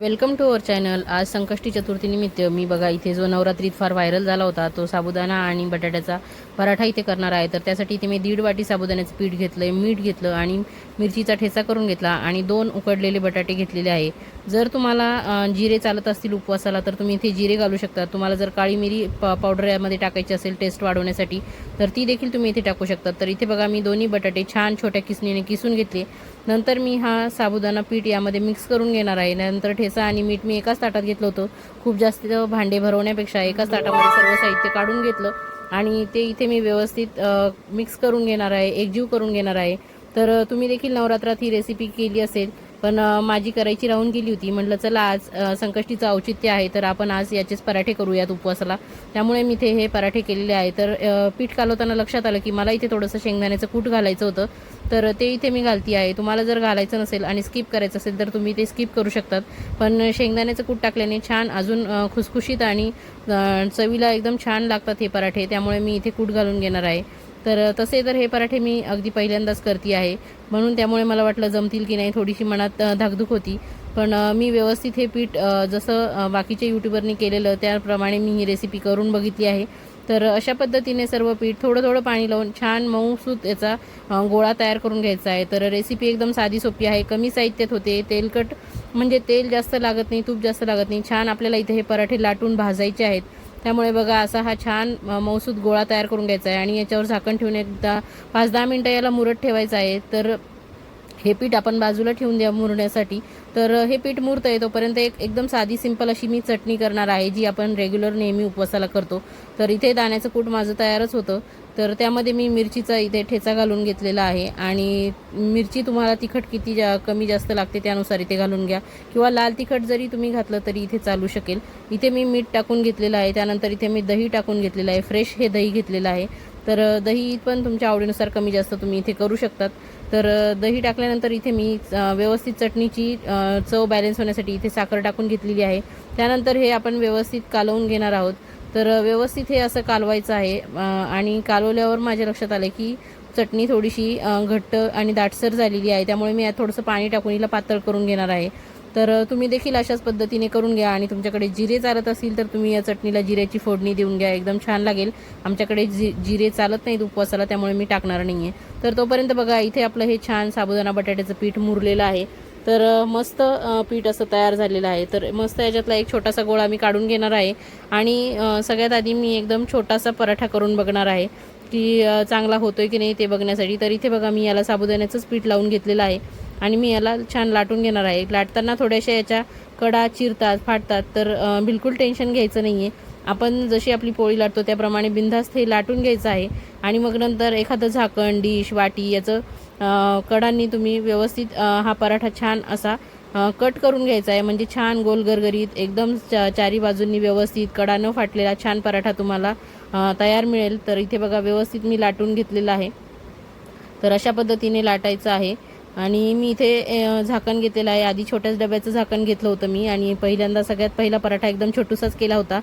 Welcome to our channel. आज संकष्टी चतुर्थीनिमित्त मी बघा इथे जो नवरात्रीत फार व्हायरल झाला होता तो साबुदाणा आणि बटाट्याचा पराठा इथे करणार आहे. तर त्यासाठी इथे मी दीड वाटी साबुदाण्याचं पीठ घेतलं मीठ घेतलं आणि मिरचीचा ठेचा करून घेतला आणि दोन उकडलेले बटाटे घेतलेले आहे. जर तुम्हाला जिरे चालत असतील उपवासाला तर तुम्ही इथे जिरे घालू शकता. तुम्हाला जर काळी मिरी पा पावडर यामध्ये टाकायची असेल टेस्ट वाढवण्यासाठी तर ती देखील तुम्ही इथे टाकू शकता. तर इथे बघा मी दोन्ही बटाटे छान छोट्या किसणीने किसून घेतले. नंतर मी हा साबुदाणा पीठ यामध्ये मिक्स करून घेणार आहे. नंतर ठेचा आणि मीठ मी एकाच ताटात घेतलं होतं. खूप जास्त भांडे भरवण्यापेक्षा एकाच ताटामध्ये सर्व साहित्य काढून घेतलं आणि ते इथे मी व्यवस्थित मिक्स करून घेणार आहे एकजीव करून घेणार आहे. तर तुम्ही देखील नवरात्रात ही रेसिपी केली असेल पण माझी करायची राहून गेली होती. म्हटलं चला आज संकष्टीचं औचित्य आहे तर आपण आज याचेच पराठे करूयात उपवासाला. त्यामुळे मी इथे हे पराठे केलेले आहे. तर पीठ कालवताना लक्षात आलं की मला इथे थोडंसं शेंगदाण्याचं कूट घालायचं होतं. तर ते इथे मी घालती आहे. तुम्हाला जर घालायचं नसेल आणि स्किप करायचं असेल तर तुम्ही ते स्किप करू शकतात. पण शेंगदाण्याचं कूट टाकल्याने छान अजून खुसखुशीत आणि चवीला एकदम छान लागतात हे पराठे. त्यामुळे मी इथे कूट घालून घेणार आहे. तर तसे तर हे पराठे मी अगदी पहिल्यांदाच करते आहे. म्हणून त्यामुळे मला वाटलं जमतील की नाही थोडीशी मनात धाकधूक होती. पण मी व्यवस्थित हे पीठ जसं बाकीच्या यूट्यूबरनी केलेलं त्याप्रमाणे मी ही रेसिपी करून बघितली आहे. तर अशा पद्धतीने सर्व पीठ थोडं थोडं पाणी लावून छान मऊसूत याचा गोळा तयार करून घ्यायचा आहे. तर रेसिपी एकदम साधी सोपी आहे. कमी साहित्यात होते. तेलकट म्हणजे तेल जास्त लागत नाही तूप जास्त लागत नाही. छान आपल्याला इथे हे पराठे लाटून भाजायचे आहेत. त्यामुळे बघा असा हा छान मौसूद गोळा तयार करून घ्यायचा आहे. आणि याच्यावर झाकण ठेवून एकदा पाच दहा मिनटं याला मुरत ठेवायचं आहे. तर हे पीठ आपण बाजूला ठेवून द्या मुरण्यासाठी. तर हे पीठ मुरत आहे तोपर्यंत एक एकदम साधी सिंपल अशी मी चटणी करणार आहे जी आपण रेग्युलर नेहमी उपवासाला करतो. तर इथे दाण्याचं कूट माझं तयारच होतं. तर त्यामध्ये मी मिरचीचा इथे ठेचा घालून घेतलेला आहे. आणि मिरची तुम्हाला तिखट किती जा कमी जास्त लागते त्यानुसार इथे घालून घ्या. किंवा लाल तिखट जरी तुम्ही घातलं तरी इथे चालू शकेल. इथे मी मीठ टाकून घेतलेलं आहे. त्यानंतर इथे मी दही टाकून घेतलेलं आहे. फ्रेश हे दही घेतलेलं आहे. तर दही पण तुमच्या आवडीनुसार कमी जास्त तुम्ही इथे करू शकतात. तर दही टाकल्यानंतर इथे मी व्यवस्थित चटणीची चव बॅलन्स होण्यासाठी इथे साखर टाकून घेतलेली आहे. त्यानंतर हे आपण व्यवस्थित कालवून घेणार आहोत. तर व्यवस्थित हे असं कालवायचं आहे. आणि कालवल्यावर माझ्या लक्षात आलं की चटणी थोडीशी घट्ट आणि दाटसर झालेली आहे. त्यामुळे मी थोडंसं पाणी टाकून हिला पातळ करून घेणार आहे. तर तुम्ही देखील अशाच पद्धतीने करून घ्या आणि तुमच्याकडे जिरे चालत असतील तर तुम्ही या चटणीला जिऱ्याची फोडणी देऊन घ्या. एकदम छान लागेल. आमच्याकडे जि जिरे चालत नाहीत उपवासाला त्यामुळे मी टाकणार नाही आहे तर तोपर्यंत बघा इथे आपलं हे छान साबुदाणा बटाट्याचं पीठ मुरलेलं आहे. तर मस्त पीठ असं तयार झालेलं आहे. तर मस्त याच्यातला एक छोटासा गोळा मी काढून घेणार आहे. आणि सगळ्यात आधी मी एकदम छोटासा पराठा करून बघणार आहे की चांगला होतोय की नाही ते बघण्यासाठी. तर इथे बघा मी याला साबुदाण्याचंच पीठ लावून घेतलेलं आहे. आणि मी याला छान लाटून घेणार आहे. लाटताना थोड्याशा याच्या कडा चिरतात फाटतात तर बिलकुल टेन्शन घ्यायचं नाही आहे आपण जशी आपली पोळी लाटतो त्याप्रमाणे बिनधास्त हे लाटून घ्यायचं आहे. आणि मग नंतर एखादं झाकण डिश वाटी याचं कडांनी तुम्ही व्यवस्थित हा पराठा छान असा कट करून घ्यायचा आहे. म्हणजे छान गोल गरगरीत एकदम चा चारी बाजूंनी व्यवस्थित कडा न फाटलेला छान पराठा तुम्हाला तयार मिळेल. तर इथे बघा व्यवस्थित मी लाटून घेतलेला आहे. तर अशा पद्धतीने लाटायचं आहे. आणि मी इथे झाकण घेतलेलं आहे. आधी छोट्याच डब्याचं झाकण घेतलं होतं मी आणि पहिल्यांदा सगळ्यात पहिला पराठा एकदम छोटूसाच केला होता.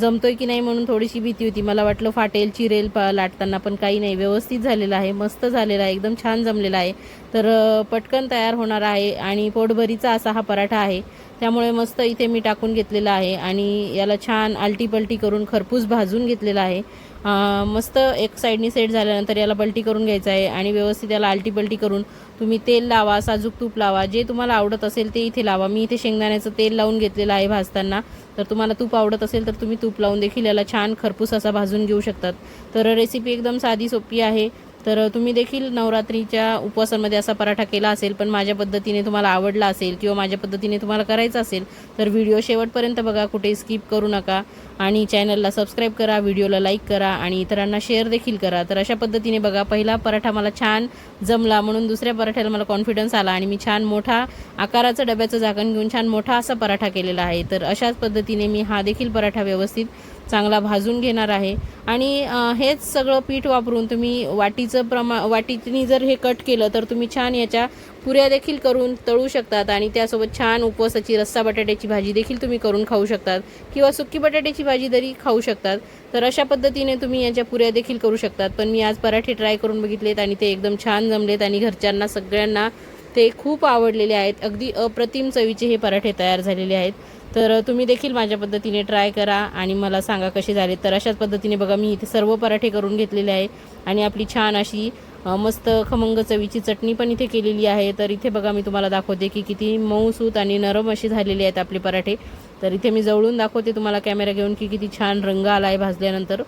जमतोय की नाही म्हणून थोडीशी भीती होती. मला वाटलं फाटेल चिरेल प लाटताना पण काही नाही. व्यवस्थित झालेलं आहे. मस्त झालेलं आहे. एकदम छान जमलेला आहे. तर पटकन तयार होणार आहे आणि पोटभरीचा असा हा पराठा आहे. त्यामुळे मस्त इथे मी टाकून घेतलेला आहे आणि याला छान आलटी पलटी करून खरपूस भाजून घेतलेला आहे. मस्त एक साईडनी सेट झाल्यानंतर याला बल्टी करून घ्यायचं आहे आणि व्यवस्थित याला आलटी बल्टी करून तुम्ही तेल लावा साजूक तूप लावा जे तुम्हाला आवडत असेल ते इथे लावा. मी इथे शेंगदाण्याचं तेल लावून घेतलेलं आहे भाजताना. तर तुम्हाला तूप आवडत असेल तर तुम्ही तूप लावून देखील याला छान खरपूस असा भाजून घेऊ शकतात. तर रेसिपी एकदम साधी सोपी आहे. तर तुम्ही देखील नवरात्रीच्या उपवासांमध्ये असा पराठा केला असेल पण माझ्या पद्धतीने तुम्हाला आवडला असेल किंवा माझ्या पद्धतीने तुम्हाला करायचा असेल तर व्हिडिओ शेवटपर्यंत बघा कुठे स्किप करू नका. आणि चॅनलला सबस्क्राईब करा व्हिडिओला लाईक करा आणि इतरांना शेअर देखील करा. तर अशा पद्धतीने बघा पहिला पराठा मला छान जमला म्हणून दुसऱ्या पराठ्याला मला कॉन्फिडन्स आला आणि मी छान मोठा आकाराचं डब्याचं झाकण घेऊन छान मोठा असा पराठा केलेला आहे. तर अशाच पद्धतीने मी हा देखील पराठा व्यवस्थित चांगला भाजून घेणार आहे. आणि हेच सगळं पीठ वापरून तुम्ही वाटीचं प्रमा वाटीनी जर हे कट केलं तर तुम्ही छान याच्या पुऱ्या देखील करून तळू शकतात आणि त्यासोबत छान उपवासाची रस्सा बटाट्याची भाजी देखील तुम्ही करून खाऊ शकतात किंवा सुकी बटाट्याची भाजी तरी खाऊ शकतात. तर अशा पद्धतीने तुम्ही याच्या पुऱ्या देखील करू शकतात. पण मी आज पराठे ट्राय करून बघितलेत आणि ते एकदम छान जमलेत आणि घरच्यांना सगळ्यांना ते खूप आवडलेले आहेत. अगदी अप्रतिम चवीचे हे पराठे तयार झालेले आहेत. तर तुम्ही देखील माझ्या पद्धतीने ट्राय करा आणि मला सांगा कसे झाले. तर अशाच पद्धतीने बघा मी इथे सर्व पराठे करून घेतलेले आहे आणि आपली छान अशी मस्त खमंग चवीची चटणी पण इथे केलेली आहे. तर इथे बघा मी तुम्हाला दाखवते की किती मऊसूत आणि नरम असे झालेले आहेत आपले पराठे. तर इथे मी जवळून दाखवते तुम्हाला कॅमेरा घेऊन की किती छान रंग आला आहे भाजल्यानंतर.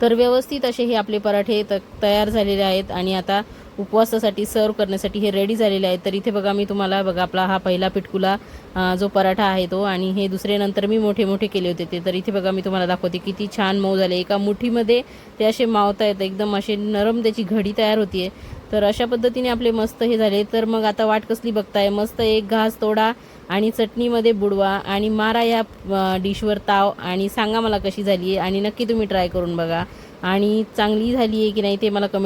तर व्यवस्थित असे हे आपले पराठे त तयार झालेले आहेत आणि आता उपवासासाठी सर्व करण्यासाठी हे रेडी झालेले आहे तर इथे बघा मी तुम्हाला बघा आपला हा पहिला पिटकुला जो पराठा आहे तो आणि हे दुसरे नंतर मी मोठे मोठे केले होते ते. तर इथे बघा मी तुम्हाला दाखवते किती छान मऊ झाले. एका मुठीमध्ये ते असे मावता येतं. एकदम असे नरम त्याची घडी तयार होतीये. तर अशा पद्धतीने आपले मस्त हे झाले. तर मग आता वाट कसली बघताय? मस्त एक घास तोडा आणि चटणीमध्ये बुडवा आणि मारा या डिशवर ताव आणि सांगा मला कशी झाली आहे आणि नक्की तुम्ही ट्राय करून बघा. आणि चांगली झाली आहे की नाही ते मला कमेंट